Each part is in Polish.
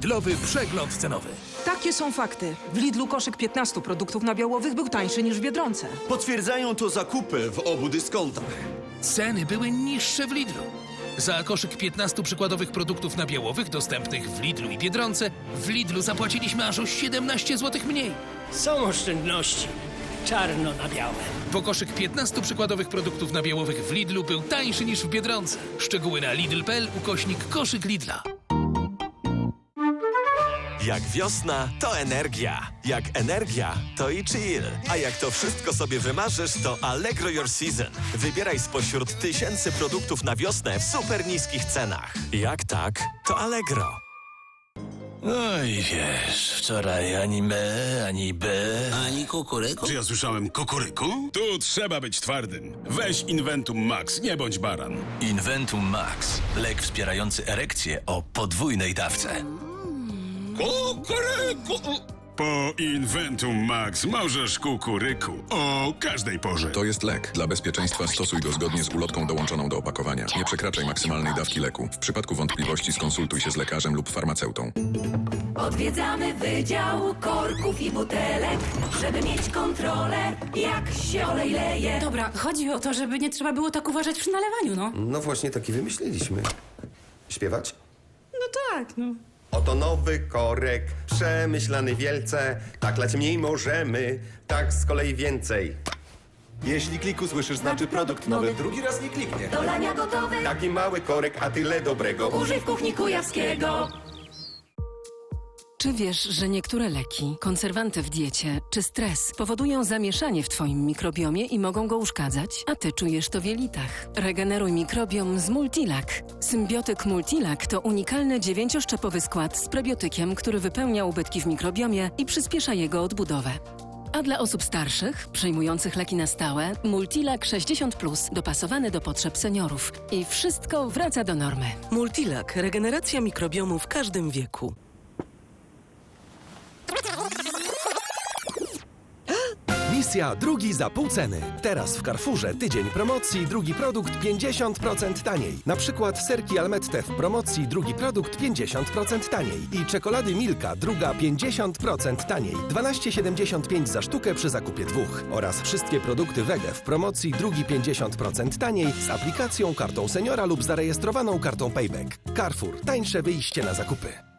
Lidlowy przegląd cenowy. Takie są fakty. W Lidlu koszyk 15 produktów nabiałowych był tańszy niż w Biedronce. Potwierdzają to zakupy w obu dyskontach. Ceny były niższe w Lidlu. Za koszyk 15 przykładowych produktów nabiałowych dostępnych w Lidlu i Biedronce, w Lidlu zapłaciliśmy aż o 17 zł mniej. Są oszczędności. Czarno na białe. Bo koszyk 15 przykładowych produktów nabiałowych w Lidlu był tańszy niż w Biedronce. Szczegóły na lidl.pl ukośnik koszyk Lidla. Jak wiosna, to energia. Jak energia, to i chill. A jak to wszystko sobie wymarzysz, to Allegro Your Season. Wybieraj spośród tysięcy produktów na wiosnę w super niskich cenach. Jak tak, to Allegro. No i wiesz, wczoraj ani me, ani be. Ani kukuryku? Czy ja słyszałem kukuryku? Tu trzeba być twardym. Weź Inventum Max, nie bądź baran. Inventum Max. Lek wspierający erekcję o podwójnej dawce. Kukuryku! Po Inventum Max możesz kukuryku o każdej porze. To jest lek. Dla bezpieczeństwa stosuj go zgodnie z ulotką dołączoną do opakowania. Nie przekraczaj maksymalnej dawki leku. W przypadku wątpliwości skonsultuj się z lekarzem lub farmaceutą. Odwiedzamy Wydział Korków i Butelek, żeby mieć kontrolę, jak się olej leje. Dobra, chodzi o to, żeby nie trzeba było tak uważać przy nalewaniu, no. No właśnie taki wymyśliliśmy. Śpiewać? No tak, no. Oto nowy korek, przemyślany wielce. Tak lać mniej możemy, tak z kolei więcej. Jeśli kliku słyszysz, znaczy produkt nowy, drugi raz nie kliknie. Do lania gotowy, Taki mały korek, a tyle dobrego. użyj w kuchni Kujawskiego. Czy wiesz, że niektóre leki, konserwanty w diecie czy stres powodują zamieszanie w twoim mikrobiomie i mogą go uszkadzać? A ty czujesz to w jelitach. Regeneruj mikrobiom z Multilak. Symbiotyk Multilak to unikalny dziewięcioszczepowy skład z prebiotykiem, który wypełnia ubytki w mikrobiomie i przyspiesza jego odbudowę. A dla osób starszych, przyjmujących leki na stałe, Multilak 60 dopasowany do potrzeb seniorów. I wszystko wraca do normy. Multilak. Regeneracja mikrobiomu w każdym wieku. Misja drugi za pół ceny. Teraz w Carrefourze tydzień promocji, drugi produkt 50% taniej. Na przykład serki Almette w promocji, drugi produkt 50% taniej. I czekolady Milka, druga 50% taniej. 12,75 za sztukę przy zakupie dwóch. Oraz wszystkie produkty Wege w promocji, drugi 50% taniej z aplikacją, kartą seniora lub zarejestrowaną kartą Payback. Carrefour. Tańsze wyjście na zakupy.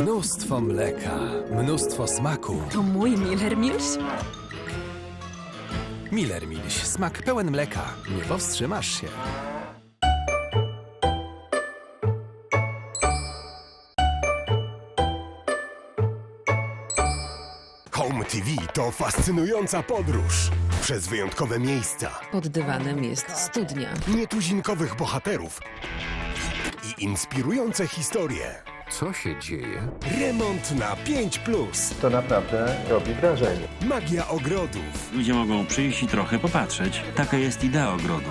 Mnóstwo mleka, mnóstwo smaku. To mój Miller Mills? Miller Milś, smak pełen mleka. Nie powstrzymasz się. Home TV to fascynująca podróż przez wyjątkowe miejsca, Pod dywanem jest studnia. nietuzinkowych bohaterów i inspirujące historie. Co się dzieje? Remont na 5 plus. To naprawdę robi wrażenie. Magia ogrodów. Ludzie mogą przyjść i trochę popatrzeć. Taka jest idea ogrodu.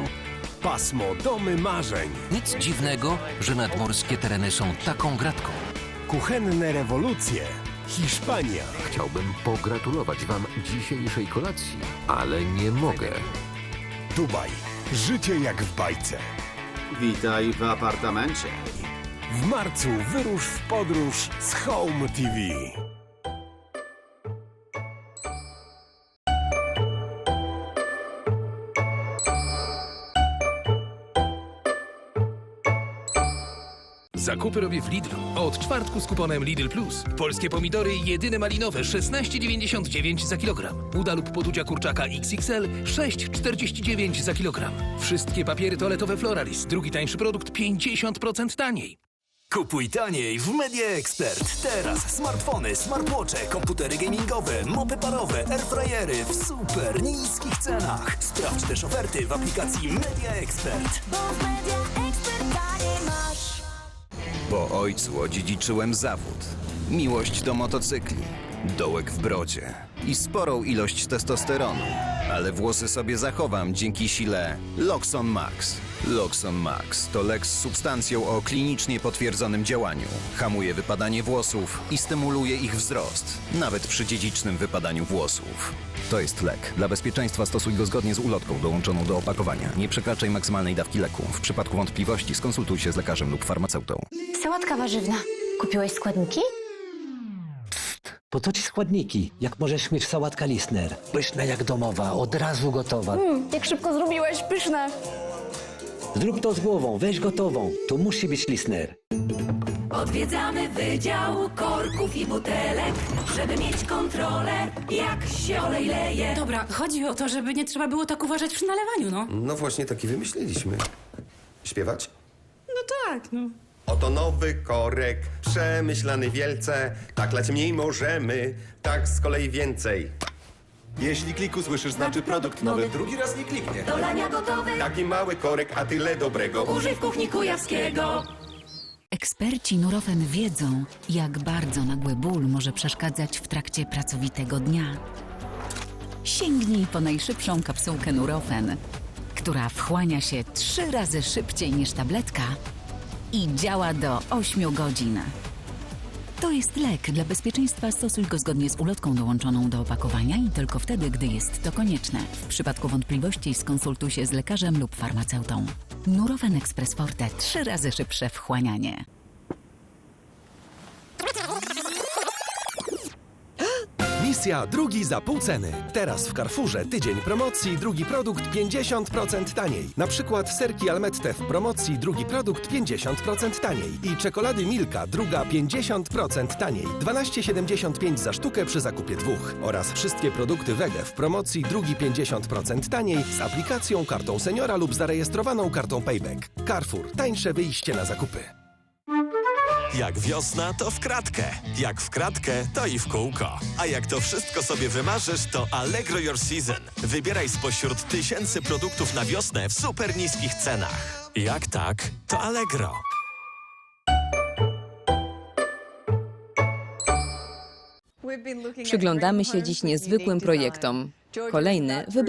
Pasmo domy marzeń. Nic dziwnego, że nadmorskie tereny są taką gratką. Kuchenne rewolucje. Hiszpania. Chciałbym pogratulować wam dzisiejszej kolacji, ale nie mogę. Dubaj. Życie jak w bajce. Witaj w apartamencie. W marcu wyrusz w podróż z Home TV. Zakupy robię w Lidlu. Od czwartku z kuponem Lidl Plus. Polskie pomidory jedyne malinowe 16,99 za kilogram. Uda lub podudzia kurczaka XXL 6,49 za kilogram. Wszystkie papiery toaletowe Floralis. Drugi tańszy produkt 50% taniej. Kupuj taniej w Media Expert. Teraz smartfony, smartwatche, komputery gamingowe, mopy parowe, airfryery w super niskich cenach. Sprawdź też oferty w aplikacji Media Expert. Bo w Media Expert taniej masz. Po ojcu odziedziczyłem zawód, miłość do motocykli, dołek w brodzie i sporą ilość testosteronu. Ale włosy sobie zachowam dzięki sile Loxon Max. Loxon Max to lek z substancją o klinicznie potwierdzonym działaniu. Hamuje wypadanie włosów i stymuluje ich wzrost, nawet przy dziedzicznym wypadaniu włosów. To jest lek. Dla bezpieczeństwa stosuj go zgodnie z ulotką dołączoną do opakowania. Nie przekraczaj maksymalnej dawki leku. W przypadku wątpliwości skonsultuj się z lekarzem lub farmaceutą. Sałatka warzywna. Kupiłeś składniki? Po co ci składniki, jak możesz mieć sałatka Lisner? Pyszna jak domowa, od razu gotowa. Mm, jak szybko zrobiłeś, pyszne. Zrób to z głową, weź gotową. To musi być Lisner. Odwiedzamy Wydział Korków i Butelek, żeby mieć kontrolę, jak się olej leje. Dobra, chodzi o to, żeby nie trzeba było tak uważać przy nalewaniu, no. No właśnie taki wymyśliliśmy. Śpiewać? No tak, no. Oto nowy korek, przemyślany wielce. Tak lać mniej możemy, tak z kolei więcej. Jeśli klik usłyszysz, znaczy produkt nowy, drugi raz nie kliknie. Do lania gotowy, Taki mały korek, a tyle dobrego. użyj w kuchni Kujawskiego. Eksperci Nurofen wiedzą, jak bardzo nagły ból może przeszkadzać w trakcie pracowitego dnia. Sięgnij po najszybszą kapsułkę Nurofen, która wchłania się trzy razy szybciej niż tabletka i działa do 8 godzin. To jest lek. Dla bezpieczeństwa stosuj go zgodnie z ulotką dołączoną do opakowania i tylko wtedy, gdy jest to konieczne. W przypadku wątpliwości skonsultuj się z lekarzem lub farmaceutą. Nurofen Express Forte. Trzy razy szybsze wchłanianie. Misja drugi za pół ceny. Teraz w Carrefourze tydzień promocji, drugi produkt 50% taniej. Na przykład serki Almette w promocji, drugi produkt 50% taniej. I czekolady Milka, druga 50% taniej. 12,75 za sztukę przy zakupie dwóch. Oraz wszystkie produkty Wege w promocji, drugi 50% taniej z aplikacją, kartą seniora lub zarejestrowaną kartą Payback. Carrefour. Tańsze wyjście na zakupy. Jak wiosna, to w kratkę. Jak w kratkę, to i w kółko. A jak to wszystko sobie wymarzysz, to Allegro Your Season. Wybieraj spośród tysięcy produktów na wiosnę w super niskich cenach. Jak tak, to Allegro. Przyglądamy się dziś niezwykłym projektom. Kolejny wybrał